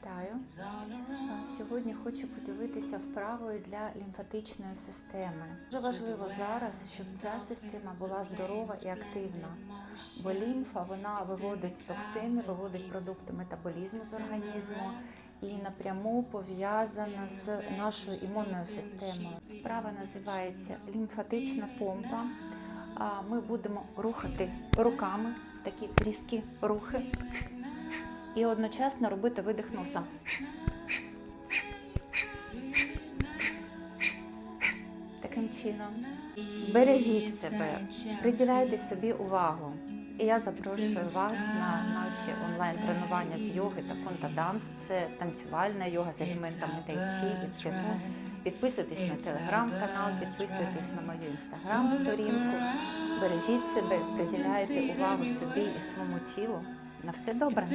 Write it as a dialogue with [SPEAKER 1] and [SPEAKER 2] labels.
[SPEAKER 1] Вітаю! Сьогодні хочу поділитися вправою для лімфатичної системи. Дуже важливо зараз, щоб ця система була здорова і активна, бо лімфа вона виводить токсини, виводить продукти метаболізму з організму і напряму пов'язана з нашою імунною системою. Вправа називається лімфатична помпа. Ми будемо рухати руками такі різкі рухи і одночасно робити видих носом. Таким чином, бережіть себе, приділяйте собі увагу. І я запрошую вас на наші онлайн-тренування з йоги та конта данс. Це танцювальна йога з елементами тайчі і цигун. Підписуйтесь на телеграм-канал, підписуйтесь на мою інстаграм-сторінку. Бережіть себе, приділяйте увагу собі і своєму тілу. На все добре.